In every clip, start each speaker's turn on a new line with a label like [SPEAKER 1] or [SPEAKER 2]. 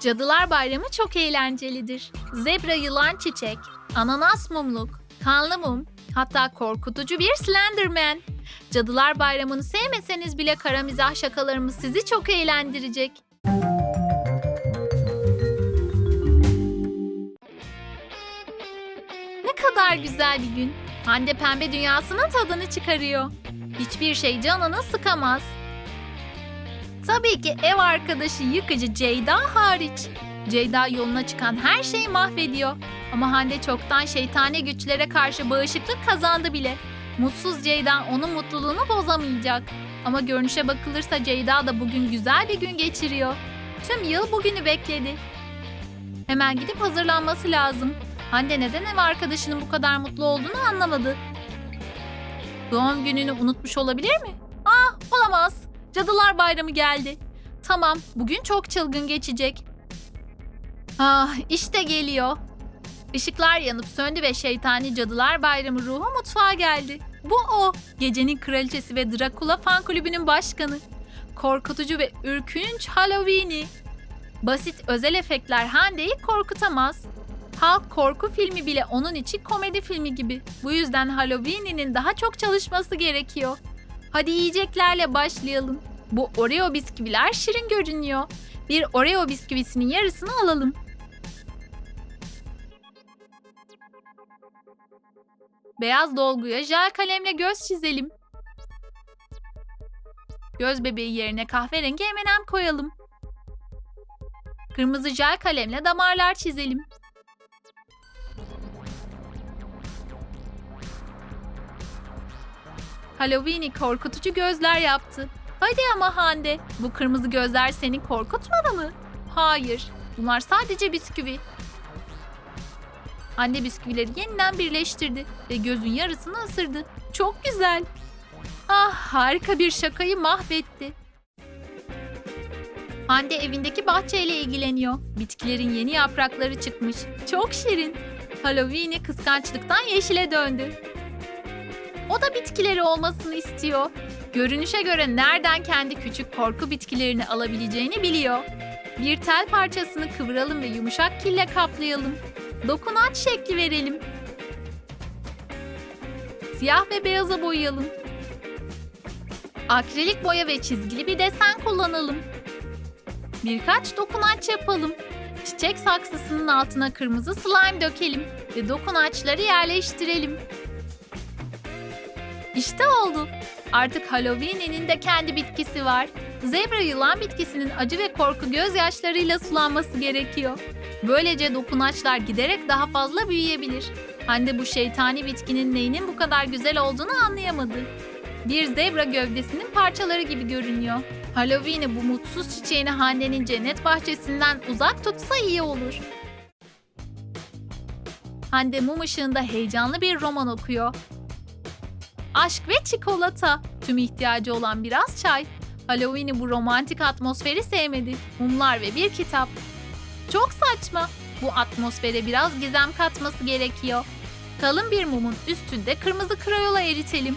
[SPEAKER 1] Cadılar Bayramı çok eğlencelidir. Zebra yılan çiçek, ananas mumluk, kanlı mum, hatta korkutucu bir Slenderman. Cadılar Bayramı'nı sevmeseniz bile kara mizah şakalarımız sizi çok eğlendirecek. Ne kadar güzel bir gün. Hande pembe dünyasının tadını çıkarıyor. Hiçbir şey canını sıkamaz. Tabii ki ev arkadaşı yıkıcı Ceyda hariç. Ceyda yoluna çıkan her şeyi mahvediyor. Ama Hande çoktan şeytani güçlere karşı bağışıklık kazandı bile. Mutsuz Ceyda onun mutluluğunu bozamayacak. Ama görünüşe bakılırsa Ceyda da bugün güzel bir gün geçiriyor. Tüm yıl bugünü bekledi. Hemen gidip hazırlanması lazım. Hande neden ev arkadaşının bu kadar mutlu olduğunu anlamadı. Doğum gününü unutmuş olabilir mi? Ah olamaz. Cadılar Bayramı geldi. Tamam, bugün çok çılgın geçecek. Ah, işte geliyor. Işıklar yanıp söndü ve şeytani Cadılar Bayramı ruhu mutfağa geldi. Bu o. Gecenin kraliçesi ve Dracula fan kulübünün başkanı. Korkutucu ve ürkünç Halloween'i. Basit özel efektler Hande'yi korkutamaz. Halk korku filmi bile onun için komedi filmi gibi. Bu yüzden Halloween'inin daha çok çalışması gerekiyor. Hadi yiyeceklerle başlayalım. Bu Oreo bisküviler şirin görünüyor. Bir Oreo bisküvisinin yarısını alalım. Beyaz dolguya jel kalemle göz çizelim. Göz bebeği yerine kahverengi M&M koyalım. Kırmızı jel kalemle damarlar çizelim. Halloween'i korkutucu gözler yaptı. Hadi ama Hande, bu kırmızı gözler seni korkutmadı mı? Hayır, bunlar sadece bisküvi. Hande bisküvileri yeniden birleştirdi ve gözün yarısını ısırdı. Çok güzel. Ah, harika bir şakayı mahvetti. Hande evindeki bahçeyle ilgileniyor. Bitkilerin yeni yaprakları çıkmış. Çok şirin. Halloween'i kıskançlıktan yeşile döndü. O da bitkileri olmasını istiyor. Görünüşe göre nereden kendi küçük korku bitkilerini alabileceğini biliyor. Bir tel parçasını kıvıralım ve yumuşak kille kaplayalım. Dokunaç şekli verelim. Siyah ve beyaza boyayalım. Akrilik boya ve çizgili bir desen kullanalım. Birkaç dokunaç yapalım. Çiçek saksısının altına kırmızı slime dökelim ve dokunaçları yerleştirelim. İşte oldu. Artık Halloween'inin de kendi bitkisi var. Zebra yılan bitkisinin acı ve korku gözyaşlarıyla sulanması gerekiyor. Böylece dokunaçlar giderek daha fazla büyüyebilir. Hande bu şeytani bitkinin neyinin bu kadar güzel olduğunu anlayamadı. Bir zebra gövdesinin parçaları gibi görünüyor. Halloween'i bu mutsuz çiçeğini Hande'nin cennet bahçesinden uzak tutsa iyi olur. Hande mum ışığında heyecanlı bir roman okuyor. Aşk ve çikolata. Tüm ihtiyacı olan biraz çay. Halloween'i bu romantik atmosferi sevmedi. Mumlar ve bir kitap. Çok saçma. Bu atmosfere biraz gizem katması gerekiyor. Kalın bir mumun üstünde kırmızı krayola eritelim.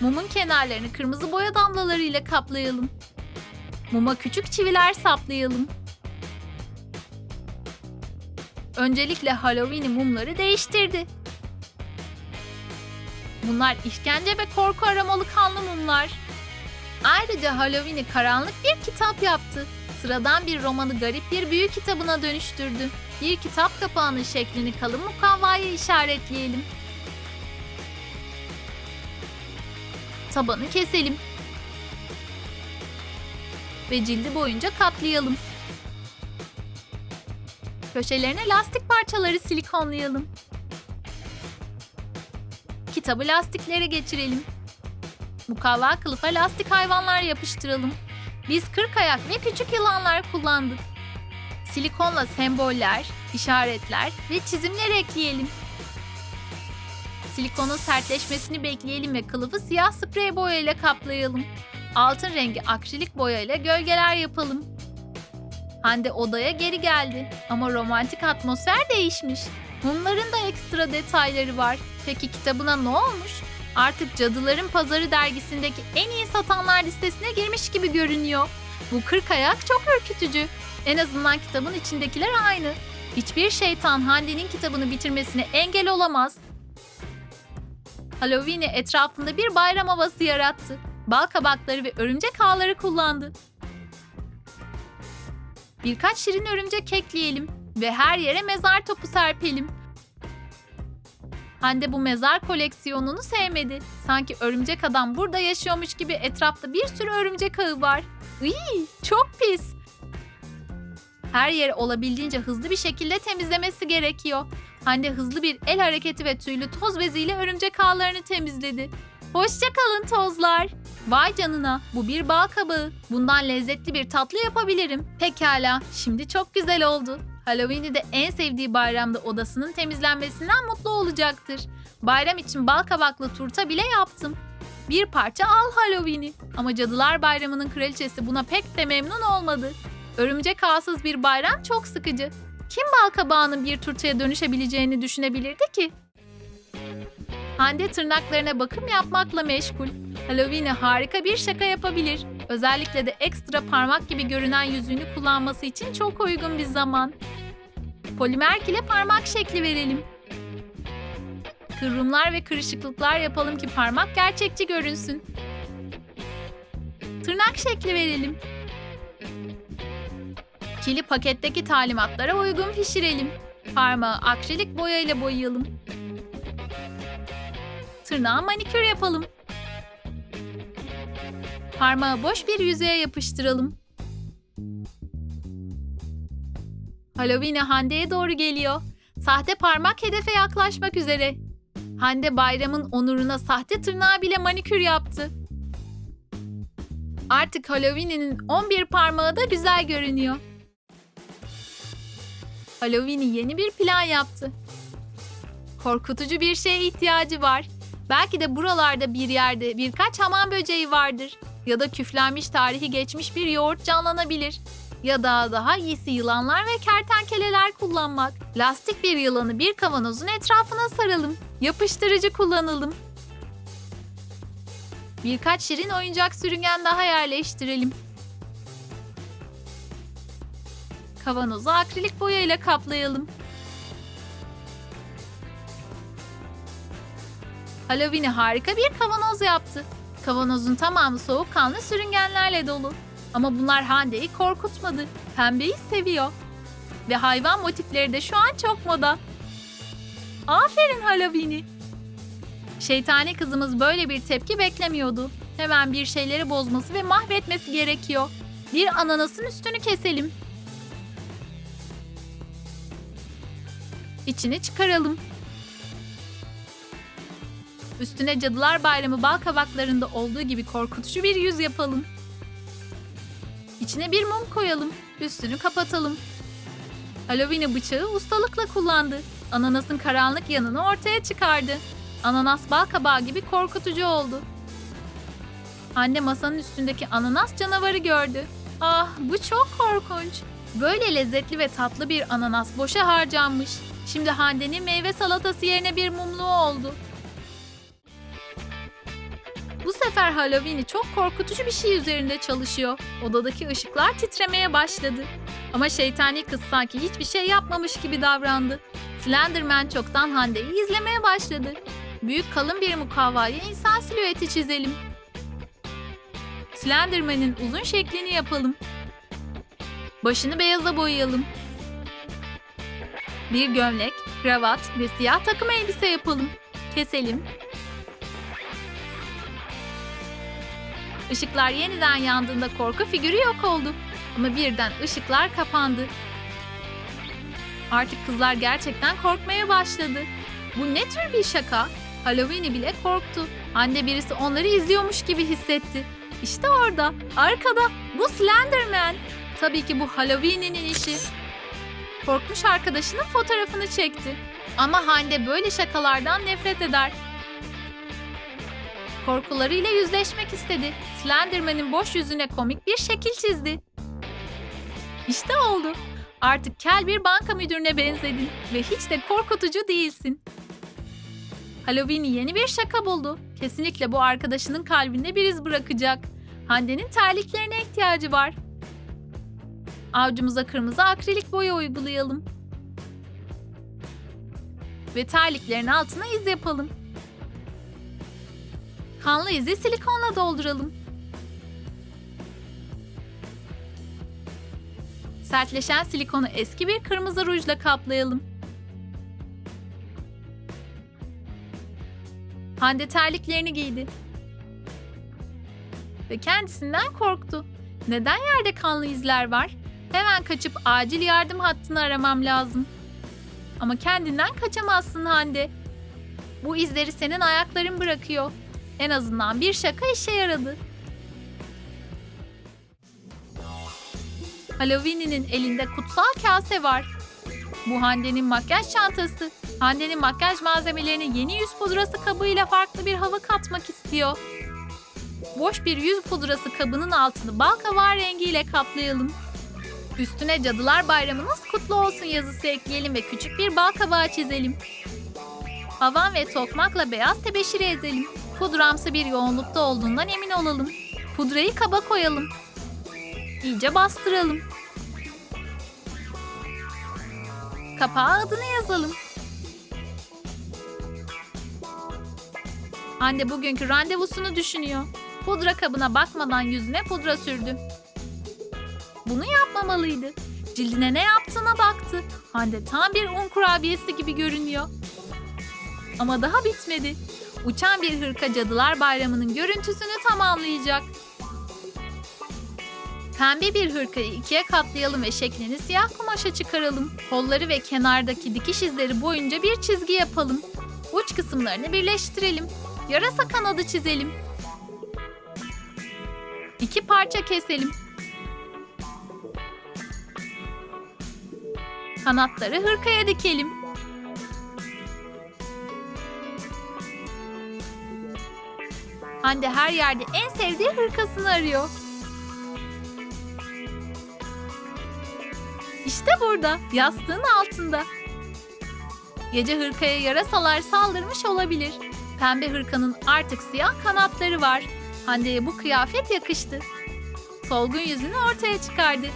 [SPEAKER 1] Mumun kenarlarını kırmızı boya damlalarıyla kaplayalım. Muma küçük çiviler saplayalım. Öncelikle Halloween'i mumları değiştirdi. Bunlar işkence ve korku aramalı kanlı mumlar. Ayrıca Halloween'i karanlık bir kitap yaptı. Sıradan bir romanı garip bir büyü kitabına dönüştürdü. Bir kitap kapağının şeklini kalın mukavvaya işaretleyelim. Tabanı keselim. Ve cildi boyunca katlayalım. Köşelerine lastik parçaları silikonlayalım. Kitabı lastiklere geçirelim. Mukavva kılıfa lastik hayvanlar yapıştıralım. Biz kırk ayak ve küçük yılanlar kullandık. Silikonla semboller, işaretler ve çizimler ekleyelim. Silikonun sertleşmesini bekleyelim ve kılıfı siyah sprey boyayla kaplayalım. Altın rengi akrilik boyayla gölgeler yapalım. Hande odaya geri geldi ama romantik atmosfer değişmiş. Mumların da ekstra detayları var. Peki kitabına ne olmuş? Artık Cadıların Pazarı dergisindeki en iyi satanlar listesine girmiş gibi görünüyor. Bu kırk ayak çok ürkütücü. En azından kitabın içindekiler aynı. Hiçbir şeytan Hande'nin kitabını bitirmesine engel olamaz. Halloween'i etrafında bir bayram havası yarattı. Bal kabakları ve örümcek ağları kullandı. Birkaç şirin örümcek ekleyelim ve her yere mezar topu serpelim. Hande bu mezar koleksiyonunu sevmedi. Sanki örümcek adam burada yaşıyormuş gibi etrafta bir sürü örümcek ağı var. Iy, çok pis. Her yeri olabildiğince hızlı bir şekilde temizlemesi gerekiyor. Hande hızlı bir el hareketi ve tüylü toz beziyle örümcek ağlarını temizledi. Hoşça kalın tozlar. Vay canına bu bir bal kabağı. Bundan lezzetli bir tatlı yapabilirim. Pekala şimdi çok güzel oldu. Halloween'i de en sevdiği bayramda odasının temizlenmesinden mutlu olacaktır. Bayram için bal kabaklı turta bile yaptım. Bir parça al Halloween'i. Ama Cadılar Bayramı'nın kraliçesi buna pek de memnun olmadı. Örümcek ağsız bir bayram çok sıkıcı. Kim bal kabağının bir turtaya dönüşebileceğini düşünebilirdi ki? Hande tırnaklarına bakım yapmakla meşgul. Halloween'e harika bir şaka yapabilir. Özellikle de ekstra parmak gibi görünen yüzüğünü kullanması için çok uygun bir zaman. Polimer ile parmak şekli verelim. Kıvrımlar ve kırışıklıklar yapalım ki parmak gerçekçi görünsün. Tırnak şekli verelim. Kili paketteki talimatlara uygun pişirelim. Parmağı akrilik boya ile boyayalım. Tırnağa manikür yapalım. Parmağı boş bir yüzeye yapıştıralım. Halloween'e Hande'ye doğru geliyor. Sahte parmak hedefe yaklaşmak üzere. Hande bayramın onuruna sahte tırnağı bile manikür yaptı. Artık Halloween'in 11 parmağı da güzel görünüyor. Halloween'i yeni bir plan yaptı. Korkutucu bir şeye ihtiyacı var. Belki de buralarda bir yerde birkaç hamam böceği vardır. Ya da küflenmiş tarihi geçmiş bir yoğurt canlanabilir. Ya da daha iyisi yılanlar ve kertenkeleler kullanmak. Lastik bir yılanı bir kavanozun etrafına saralım. Yapıştırıcı kullanalım. Birkaç şirin oyuncak sürüngen daha yerleştirelim. Kavanozu akrilik boya ile kaplayalım. Halloween'i harika bir kavanoz yaptı. Kavanozun tamamı soğukkanlı sürüngenlerle dolu. Ama bunlar Hande'yi korkutmadı. Pembeyi seviyor. Ve hayvan motifleri de şu an çok moda. Aferin Halloween'i. Şeytani kızımız böyle bir tepki beklemiyordu. Hemen bir şeyleri bozması ve mahvetmesi gerekiyor. Bir ananasın üstünü keselim. İçini çıkaralım. Üstüne Cadılar Bayramı bal kabaklarında olduğu gibi korkutucu bir yüz yapalım. İçine bir mum koyalım. Üstünü kapatalım. Halloween bıçağı ustalıkla kullandı. Ananasın karanlık yanını ortaya çıkardı. Ananas bal kabağı gibi korkutucu oldu. Anne masanın üstündeki ananas canavarı gördü. Ah bu çok korkunç. Böyle lezzetli ve tatlı bir ananas boşa harcanmış. Şimdi Hande'nin meyve salatası yerine bir mumluğu oldu. Sefer Halloween'i çok korkutucu bir şey üzerinde çalışıyor. Odadaki ışıklar titremeye başladı. Ama şeytani kız sanki hiçbir şey yapmamış gibi davrandı. Slenderman çoktan Hande'yi izlemeye başladı. Büyük kalın bir mukavvaya insan silüeti çizelim. Slenderman'in uzun şeklini yapalım. Başını beyaza boyayalım. Bir gömlek, kravat ve siyah takım elbise yapalım. Keselim. Işıklar yeniden yandığında korku figürü yok oldu. Ama birden ışıklar kapandı. Artık kızlar gerçekten korkmaya başladı. Bu ne tür bir şaka? Halloween'i bile korktu. Anne birisi onları izliyormuş gibi hissetti. İşte orada, arkada. Bu Slenderman. Tabii ki bu Halloween'in işi. Korkmuş arkadaşının fotoğrafını çekti. Ama Hande böyle şakalardan nefret eder. Korkularıyla yüzleşmek istedi. Slenderman'in boş yüzüne komik bir şekil çizdi. İşte oldu. Artık kel bir banka müdürüne benzedin ve hiç de korkutucu değilsin. Halloween'i yeni bir şaka buldu. Kesinlikle bu arkadaşının kalbinde bir iz bırakacak. Hande'nin terliklerine ihtiyacı var. Avcumuza kırmızı akrilik boya uygulayalım. Ve terliklerin altına iz yapalım. Kanlı izi silikonla dolduralım. Sertleşen silikonu eski bir kırmızı rujla kaplayalım. Hande terliklerini giydi. Ve kendisinden korktu. Neden yerde kanlı izler var? Hemen kaçıp acil yardım hattını aramam lazım. Ama kendinden kaçamazsın Hande. Bu izleri senin ayakların bırakıyor. En azından bir şaka işe yaradı. Halloween'inin elinde kutsal kase var. Bu Hande'nin makyaj çantası. Hande'nin makyaj malzemelerine yeni yüz pudrası kabıyla farklı bir hava katmak istiyor. Boş bir yüz pudrası kabının altını bal kabağı rengiyle kaplayalım. Üstüne Cadılar Bayramınız kutlu olsun yazısı ekleyelim ve küçük bir bal kabağı çizelim. Havan ve tokmakla beyaz tebeşiri ezelim. Pudramsı bir yoğunlukta olduğundan emin olalım. Pudrayı kaba koyalım. İyice bastıralım. Kapağa adını yazalım. Hande bugünkü randevusunu düşünüyor. Pudra kabına bakmadan yüzüne pudra sürdü. Bunu yapmamalıydı. Cildine ne yaptığına baktı. Hande tam bir un kurabiyesi gibi görünüyor. Ama daha bitmedi. Uçan bir hırka Cadılar Bayramı'nın görüntüsünü tamamlayacak. Pembe bir hırkayı ikiye katlayalım ve şeklini siyah kumaşa çıkaralım. Kolları ve kenardaki dikiş izleri boyunca bir çizgi yapalım. Uç kısımlarını birleştirelim. Yarasa kanadı çizelim. İki parça keselim. Kanatları hırkaya dikelim. Hande her yerde en sevdiği hırkasını arıyor. İşte burada, yastığın altında. Gece hırkaya yarasalar saldırmış olabilir. Pembe hırkanın artık siyah kanatları var. Hande'ye bu kıyafet yakıştı. Solgun yüzünü ortaya çıkardı.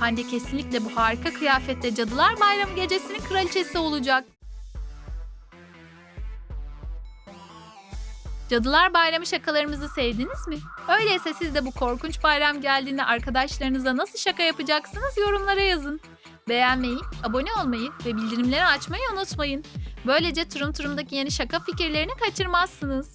[SPEAKER 1] Hande kesinlikle bu harika kıyafette Cadılar Bayramı gecesinin kraliçesi olacak. Cadılar Bayramı şakalarımızı sevdiniz mi? Öyleyse siz de bu korkunç bayram geldiğinde arkadaşlarınıza nasıl şaka yapacaksınız yorumlara yazın. Beğenmeyi, abone olmayı ve bildirimleri açmayı unutmayın. Böylece Turum Turum'daki yeni şaka fikirlerini kaçırmazsınız.